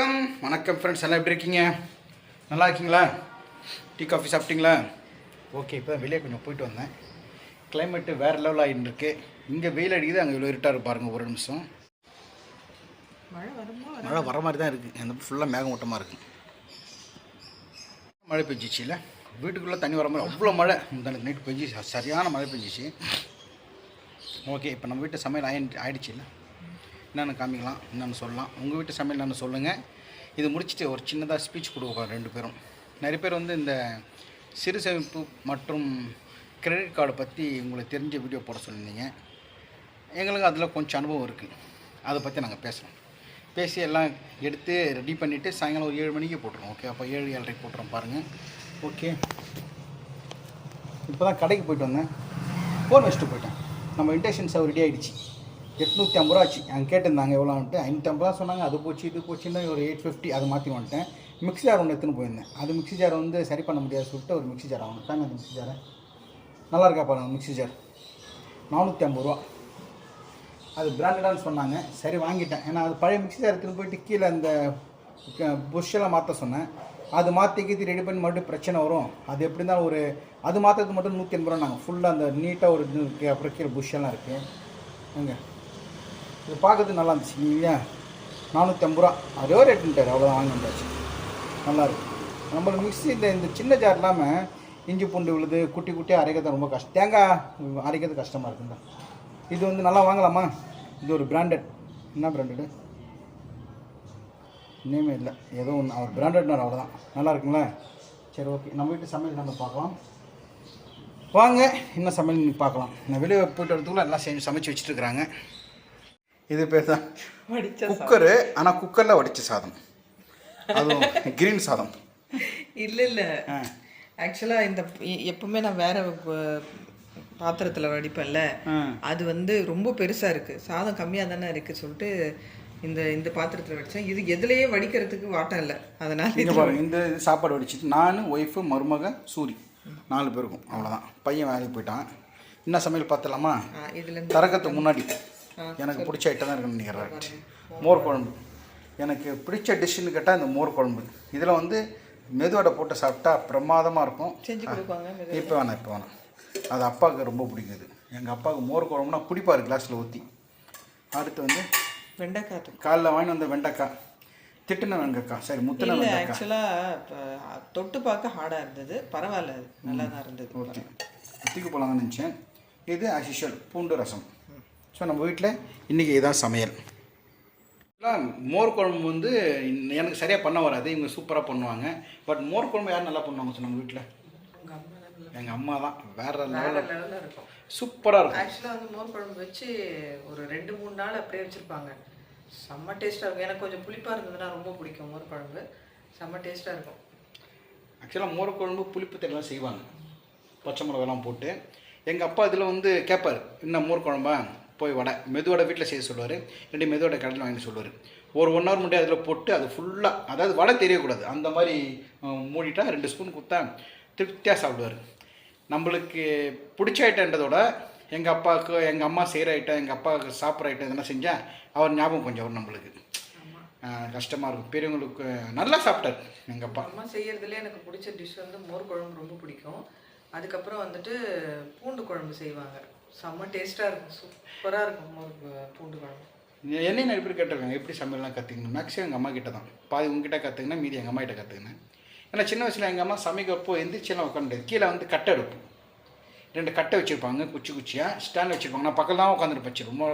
வணக்கம். வணக்கம் ஃப்ரெண்ட்ஸ் எல்லாம் எப்படி இருக்கீங்க? நல்லா இருக்கீங்களா? டீ காஃபி சாப்பிட்டீங்களா? ஓகே இப்போ தான் வெளியே கொஞ்சம் போயிட்டு வந்தேன். கிளைமேட்டு வேறு லெவல் ஆகிட்டு இருக்கு. இங்கே வெயில் அடிக்குது அங்கே இவ்வளோ இருட்டாக பாருங்க ஒரு நிமிஷம். மழை வர மாதிரி தான் இருக்குது அந்த ஃபுல்லாக மேகமூட்டமாக இருக்குது மழை பெஞ்சிச்சு இல்லை? வீட்டுக்குள்ளே தண்ணி வர மாதிரி அவ்வளோ மழை. இந்த நைட்டு பெஞ்சிச்சு சரியான மழை பெஞ்சிச்சு. ஓகே இப்போ நம்ம வீட்டு சமையல் ஆயி ஆயிடுச்சு இல்லை? என்னென்னு காமிக்கலாம் என்னென்னு சொல்லலாம். உங்கள் வீட்டு சமையல் என்னென்னு சொல்லுங்கள் இது முடிச்சுட்டு ஒரு சின்னதாக ஸ்பீச் கொடுக்க ரெண்டு பேரும். நிறைய பேர் வந்து இந்த சிறு சேமிப்பு மற்றும் கிரெடிட் கார்டை பற்றி உங்களுக்கு தெரிஞ்ச வீடியோ போட சொல்லியிருந்தீங்க. எங்களுக்கு அதில் கொஞ்சம் அனுபவம் இருக்குது அதை பற்றி நாங்கள் பேசுகிறோம் பேசி எல்லாம் எடுத்து ரெடி பண்ணிவிட்டு சாயங்காலம் ஒரு ஏழு மணிக்கு போட்டுருவோம் ஓகே அப்போ ஏழு ஏழரைக்கு போட்டுறோம் பாருங்கள் ஓகே இப்போ தான் கடைக்கு போயிட்டு வந்தேன். ஃபோன் வச்சுட்டு போயிட்டேன். நம்ம இன்டெக்ஷன் சவு ரெடி ஆகிடுச்சு எட்நூற்றி ஐம்பது ரூபா ஆச்சு. அங்கே கேட்டிருந்தாங்க எவ்வளோன்ட்டு ஐநூற்றம்பது ரூபா சொன்னாங்க அது போச்சு இது போச்சுன்னு ஒரு எயிட் ஃபிஃப்டி அதை மாற்றி வந்துட்டேன். மிக்ஸி ஜார் ஒன்று எடுத்துன்னு போயிருந்தேன். அது மிக்ஸி ஜார் வந்து சரி பண்ண முடியாது சொல்லிட்டு ஒரு மிக்ஸி ஜார் ஆகணும் தாங்க அந்த மிக்ஸி ஜாரை. நல்லா இருக்கா பாருங்கள் மிக்ஸி ஜார். நானூற்றி ஐம்பது ரூபா. அது பிராண்டடான்னு சொன்னாங்க. சரி வாங்கிட்டேன். ஏன்னா அது பழைய மிக்ஸி ஜார் எடுத்துன்னு போயிட்டு கீழே அந்த புஷ்ஷெல்லாம் மாற்ற சொன்னேன். அது மாற்றி கீற்றி ரெடி பண்ணி மறுபடியும் பிரச்சனை வரும். அது எப்படி இருந்தாலும் ஒரு அது மாற்றுறதுக்கு மட்டும் நூற்றி எண்பது ரூபா நாங்கள் ஃபுல்லாக அந்த நீட்டாக ஒரு இது இருக்குது அப்புறம் கீழே புஷ்ஷெல்லாம் இருக்குது அங்கே இது பார்க்கறதுக்கு நல்லா இருந்துச்சு. இல்லையா நானூற்றி ஐம்பது ரூபா. அதே ரேட்டுன்ட்டார் அவ்வளோதான் வாங்கி வந்தாச்சு. நல்லாயிருக்கு நம்மளுக்கு மிக்ஸி இந்த இந்த சின்ன ஜார் இல்லாமல் இஞ்சி பூண்டு விழுது குட்டி குட்டியாக அரைக்கிறது ரொம்ப கஷ்டம் தேங்காய் அரைக்கிறது கஷ்டமாக இருக்குங்க இது வந்து நல்லா வாங்கலாமா? இது ஒரு பிராண்டட் என்ன பிராண்டடு இன்னுமே இல்லை. ஏதோ ஒன்று அவர் பிராண்டட்னார் அவ்வளோதான் நல்லா இருக்குங்களா? சரி ஓகே நம்ம வீட்டு சமையல் நம்ம பார்க்கலாம். வாங்க. என்ன சமையல் பார்க்கலாம். நான் வெளியே போயிட்டு வரதுக்குள்ள எல்லாம் செஞ்சு சமைச்சு வச்சுட்டு இருக்கிறாங்க. இது பேர் தான் குக்கரு ஆனால் குக்கரில் வடித்த சாதம். அதுவும் கிரீன் சாதம். இல்ல இல்ல. ஆ. ஆக்சுவலா இந்த எப்பவுமே நான் வேற பாத்திரத்துல வடிப்பேன்ல. அது வந்து ரொம்ப பெருசா இருக்கு. சாதம் கம்மியா தானே இருக்கு சொல்லிட்டு இந்த இந்த பாத்திரத்துல வடிச்சேன். இது எதுலயே வடிக்கிறதுக்கு வாட்டம் இல்ல. அதனால இங்கே பாருங்க இந்த சாப்பாடு வடிச்சிட்டு நான் ஒய்ஃபு மருமக சூரி. நாலு பேருக்கும். அவ்வளோதான் பையன் வேலைக்கு போயிட்டான். என்ன சமையல் பார்த்துலாமா ஆ, இதுல இருந்து தரக்கத்துக்கு முன்னாடி. எனக்கு பிடிச்ச ஐட்டம் தான் இருக்குன்னு நினைக்கிறேன் மோர் குழம்பு. எனக்கு பிடிச்ச டிஷ்ஷுன்னு கேட்டால் இந்த மோர் குழம்பு. இதில் வந்து மெதுவடை போட்டு சாப்பிட்டா பிரமாதமாக இருக்கும். செஞ்சு கொடுப்பாங்க மெது- இப்போ வேணாம் இப்போ வேணாம். அது அப்பாவுக்கு ரொம்ப பிடிக்குது. எங்கள் அப்பாவுக்கு மோர் குழம்புனா பிடிப்பாரு கிளாஸில் ஊற்றி அடுத்து வந்து வெண்டைக்காய். காலைல வாங்கிட்டு வந்த வெண்டைக்காய். திட்டுன வெண்டைக்காய். சரி முத்தின வெண்டைக்காய். ஆக்சுவலா தொட்டு பார்க்க ஹார்டா இருந்தது. பரவாயில்ல நல்லா தான் இருந்தது. ஓகே. தூக்கி போகலாம்னு நினச்சேன். இது ஆஷிஷல் பூண்டு ரசம். ஸோ நம்ம வீட்டில் இன்றைக்கி இதான் சமையல். எல்லாம் மோர் குழம்பு வந்து எனக்கு சரியாக பண்ண வராது. இவங்க சூப்பராக பண்ணுவாங்க. பட் மோர் குழம்பு யார் நல்லா பண்ணுவாங்க வீட்டில் உங்க அம்மா நல்லா எங்கள் அம்மா தான். வேறு லெவலில் சூப்பராக இருக்கும். ஆக்சுவலாக வந்து மோர் குழம்பு வச்சு ஒரு ரெண்டு மூணு நாள் அப்படியே வச்சுருப்பாங்க. செம்ம டேஸ்ட்டாக இருக்கும். எனக்கு கொஞ்சம் புளிப்பாக இருந்ததுன்னா ரொம்ப பிடிக்கும் மோர் குழம்பு. செம்ம டேஸ்ட்டாக இருக்கும். ஆக்சுவலாக மோர் குழம்பு புளிப்பு தெல்லாம் செய்வாங்க. பச்சை மிளகாலாம் போட்டு. எங்கள் அப்பா இதில் வந்து கேட்பார் இன்னும் மோர் குழம்பா? போய் வடை. மெதுவடை வீட்டில் செய்ய சொல்லுவார். ரெண்டு மெதுவடை கடையில் வாங்கி சொல்லுவார். ஒரு ஒன் ஹவர் முன்னாடி அதில் போட்டு அது ஃபுல்லாக அதாவது வடை தெரியக்கூடாது. அந்த மாதிரி அஹ், மூடிட்டா ரெண்டு ஸ்பூன் கொடுத்தா திருப்தியாக சாப்பிடுவார். நம்மளுக்கு பிடிச்ச ஐட்டன்றதோட எங்கள் அப்பாவுக்கு எங்கள் அம்மா செய்கிற ஐட்டம் எங்கள் அப்பாவுக்கு சாப்பிட்ற ஐட்டம் இதெல்லாம் செஞ்சால் அவர் ஞாபகம் கொஞ்சம் வரும் நம்மளுக்கு. கஷ்டமாக இருக்கும். பெரியவங்களுக்கு நல்லா சாப்பிட்டார் எங்கள் அப்பா. அம்மா செய்யறதுல எனக்கு பிடிச்ச டிஷ் வந்து மோர் குழம்பு ரொம்ப பிடிக்கும். அதுக்கப்புறம் வந்துட்டு பூண்டு குழம்பு செய்வாங்க. செம்ம டேஸ்ட்டாக இருக்கும். சூப்பராக இருக்கும். மோர் பூண்டு குழம்பு. என்னையும் நான் எப்படி கேட்டிருக்காங்க எப்படி சமையல்லாம் கற்றுக்கணும் மேக்ஸிமம் எங்கள் அம்மா கிட்ட தான். பாதி உங்ககிட்ட கற்றுக்கினா மீதி எங்கள் அம்மா கிட்ட கற்றுக்கினேன் ஏன்னா சின்ன வயசில் எங்கள் அம்மா சமைக்கப்போ எந்திரிச்செல்லாம் உட்காந்து கீழே வந்து கட்டை எடுப்போம். ரெண்டு கட்டை வச்சுருப்பாங்க குச்சி குச்சியாக ஸ்டாண்ட் வச்சுருப்பாங்க. நான் பக்கத்தில் தான் உட்காந்துருப்பேன் ரொம்ப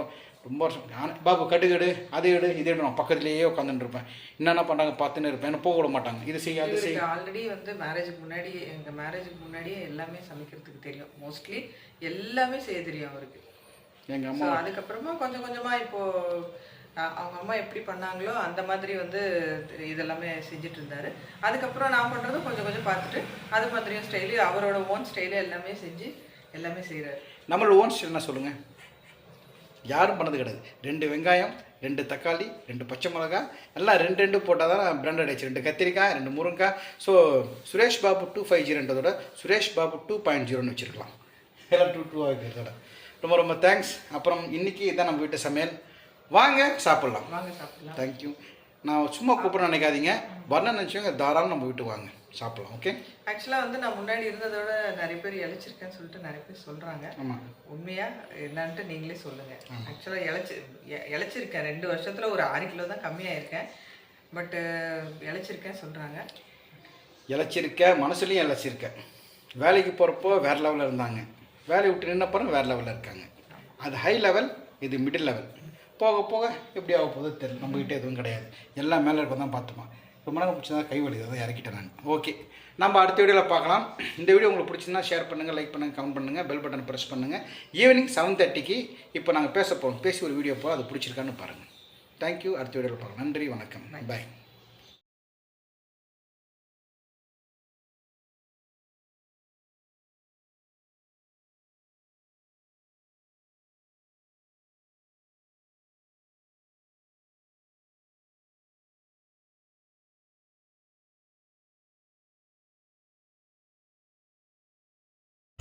ரொம்ப வருஷம். நான் பாபு கடு கடு அது எடு இது எடு நான் பக்கத்துலேயே உட்காந்துட்டு இருப்பேன் என்னென்ன பண்ணுறாங்க பார்த்துன்னு இருப்பேன். என்ன போக விட மாட்டாங்க. இது செய்ய அது செய். இவருக்கு ஆல்ரெடி வந்து மேரேஜுக்கு முன்னாடி எங்கள் மேரேஜுக்கு முன்னாடியே எல்லாமே சமைக்கிறதுக்கு தெரியும். மோஸ்ட்லி எல்லாமே செய்ய தெரியும் அவருக்கு. எங்கள் அம்மா. அதுக்கப்புறமா கொஞ்சம் கொஞ்சமா இப்போ அஹ், அவங்க அம்மா எப்படி பண்ணாங்களோ அந்த மாதிரி வந்து இதெல்லாமே செஞ்சுட்டு இருந்தாரு அதுக்கப்புறம் நான் பண்றதும் கொஞ்சம் கொஞ்சம் பார்த்துட்டு அது மாதிரியும் ஸ்டைலு அவரோட ஓன் ஸ்டைலு எல்லாமே செஞ்சு எல்லாமே செய்கிறாரு நம்மளோட ஓன் ஸ்டைல் என்ன சொல்லுங்கள் யாரும் பண்ணது கிடையாது. ரெண்டு வெங்காயம் ரெண்டு தக்காளி ரெண்டு பச்சை மிளகா எல்லாம் ரெண்டு ரெண்டு போட்டால் தான் பிராண்டட் ஆச்சு ரெண்டு கத்திரிக்காய் ரெண்டு முருங்காய் so Suresh Babu two five ஜீரோன்றதோட Suresh Babu two point ஜீரோன்னு வச்சுருக்கலாம். எல்லாம் டூ டூ ஆகிறதோட ரொம்ப ரொம்ப தேங்க்ஸ் அப்புறம் இன்றைக்கி இதான் நம்ம வீட்டு சமையல். வாங்க சாப்பிட்லாம். வாங்க சாப்பிடலாம். தேங்க்யூ நான் சும்மா கூப்பிட நினைக்காதீங்க. வரணும்னு நினச்சவங்க தாராளம் நம்ம வீட்டுக்கு வாங்க. சாப்பிடலாம் ஓகே ஆக்சுவலாக வந்து நான் முன்னாடி இருந்ததோட நிறைய பேர் இழைச்சிருக்கேன்னு சொல்லிட்டு நிறைய பேர் சொல்கிறாங்க ஆமாம் உண்மையா? என்னன்ட்டு நீங்களே சொல்லுங்க. ஆக்சுவலாக இழைச்சி இழைச்சிருக்கேன். ரெண்டு வருஷத்துல ஒரு ஆறு கிலோ தான் கம்மியாயிருக்கேன். பட்டு இழைச்சிருக்கேன் சொல்றாங்க. இழைச்சிருக்க மனசுலையும் இழைச்சிருக்க வேலைக்கு போகிறப்போ வேறு லெவலில் இருந்தாங்க. வேலையை விட்டு நின்னப்பறம் வேறு லெவலில் இருக்காங்க. அது ஹை லெவல் இது மிடில் லெவல் போக போக எப்படி ஆக போகுதோ தெரியல. நம்மகிட்ட எதுவும் கிடையாது. எல்லாம் மேலே இருக்க தான் பார்த்துமா ரொம்ப நேரம் பிடிச்சதா கை வலி அதை இறக்கிட்டேன் நான். ஓகே. நம்ம அடுத்த வீடியோவில் பார்க்கலாம். இந்த வீடியோ உங்களுக்கு பிடிச்சிருந்தா ஷேர் பண்ணுங்கள் லைக் பண்ணுங்கள் கமெண்ட் பண்ணுங்கள் பெல் பட்டன் ப்ரெஸ் பண்ணுங்கள் ஈவினிங் செவன் தேர்ட்டிக்கு இப்போ நாங்கள் பேச போகிறோம் பேசி ஒரு வீடியோ போகிறோம் அது பிடிச்சிருக்கான்னு பாருங்கள் தேங்க்யூ அடுத்த வீடியோவில் பார்க்கலாம். நன்றி வணக்கம். பாய்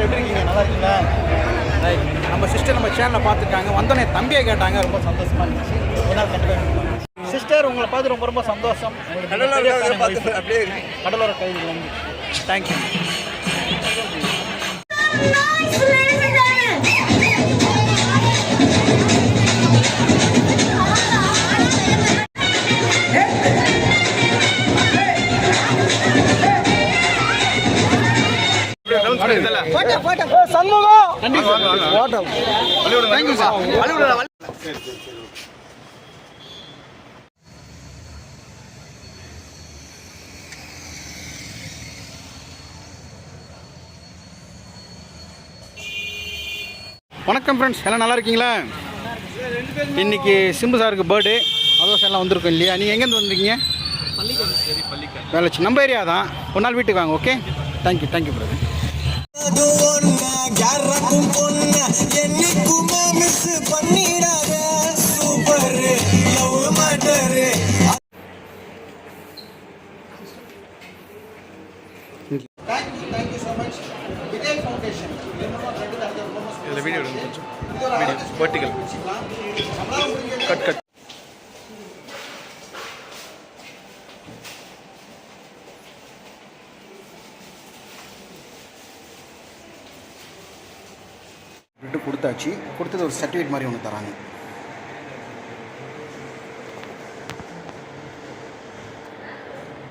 சிஸ்டர் எப்படி இருக்கீங்க? நல்லா இருக்கீங்களா? ரைட் நம்ம சிஸ்டர் நம்ம சேனலை பார்த்துருக்காங்க. வந்தோடனே தம்பியை கேட்டாங்க. ரொம்ப சந்தோஷமா இருந்துச்சு. ஒரு நாள் கண்டிப்பாக சிஸ்டர் உங்களை பார்த்து ரொம்ப ரொம்ப சந்தோஷம். அப்படியே கடலோர கைது வந்து. Thank you Shanmugam. Thank you sir வணக்கம் ஃப்ரெண்ட்ஸ் எல்லாம் நல்லா இருக்கீங்களா? இன்னைக்கு சிம்பு சாருக்கு பர்த்டே அதோஸ் எல்லாம் வந்திருக்கோம் இல்லையா? நீங்கள் எங்கேருந்து வந்திருக்கீங்க? வேலைச்சு. நம்ம ஏரியா தான். ஒரு நாள் வீட்டுக்கு வாங்க ஓகே தேங்க்யூ தேங்க்யூ பிரதர் அது ஒண்ணா. யாருக்கும் பொண்ணா. என்னைக்குமே மிஸ் பண்ணிடாத. சூப்பர் லவ் மேட்டர் வீடியோ கொஞ்சம். வீடியோ. கட் கட் கொடுத்தாச்சு. கொடுத்தது ஒரு சர்டிஃபிகேட் மாதிரி ஒன்று தராங்க.